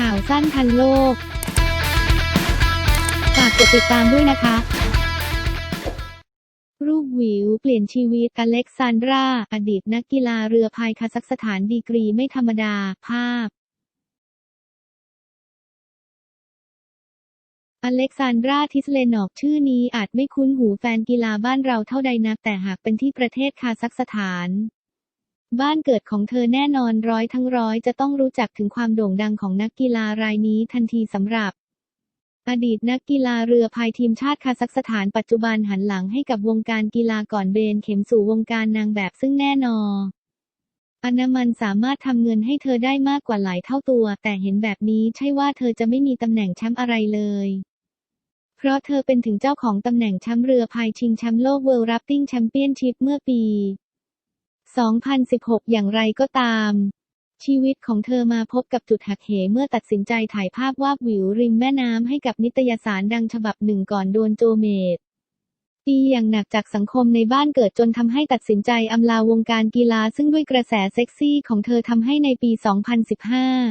ข่าวสั้นทันโลก ฝากกดติดตามด้วยนะคะ รูปวิวเปลี่ยนชีวิตอเล็กซานดรา อดีตนักกีฬาเรือพายคาซัคสถานดีกรีไม่ธรรมดา ภาพอเล็กซานดราทิสเลนอกชื่อนี้อาจไม่คุ้นหูแฟนกีฬาบ้านเราเท่าใดนักแต่หากเป็นที่ประเทศคาซัคสถาน บ้านเกิดของเธอแน่นอนร้อยทั้งร้อยจะต้องรู้จักถึงความโด่งดังของนักกีฬารายนี้ทันทีสำหรับ อดีตนักกีฬาเรือพายทีมชาติคาซัคสถานปัจจุบันหันหลังให้กับวงการกีฬาก่อนเบนเข็มสู่วงการนางแบบซึ่งแน่นอนอนามันสามารถทำเงินให้เธอได้มากกว่าหลายเท่าตัว แต่เห็นแบบนี้ใช่ว่าเธอจะไม่มีตำแหน่งแชมป์อะไรเลย เพราะเธอเป็นถึงเจ้าของตำแหน่งแชมป์เรือพายชิงแชมป์โลก World Rafting Championship เมื่อปี 2016 อย่างไรก็ตาม ชีวิตของเธอมาพบกับจุดหักเหเมื่อตัดสินใจถ่ายภาพวาบวิวริมแม่น้ำให้กับนิตยสารดังฉบับหนึ่งก่อนโดนโจเมตตีอย่างหนักจากสังคมในบ้านเกิดจนทำให้ตัดสินใจอำลาวงการกีฬาซึ่งด้วยกระแสเซ็กซี่ของเธอทำให้ในปี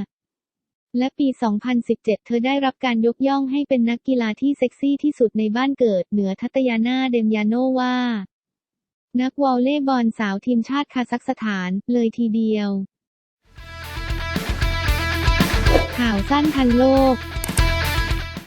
2015 และปี 2017 เธอได้รับการยกย่องให้เป็นนักกีฬาที่เซ็กซี่ที่สุดในบ้านเกิดเหนือทัตยานาเดมยาโนวา นักวอลเลย์บอลสาวทีมชาติคาซัคสถานเลยทีเดียว ข่าวสั้นทันโลก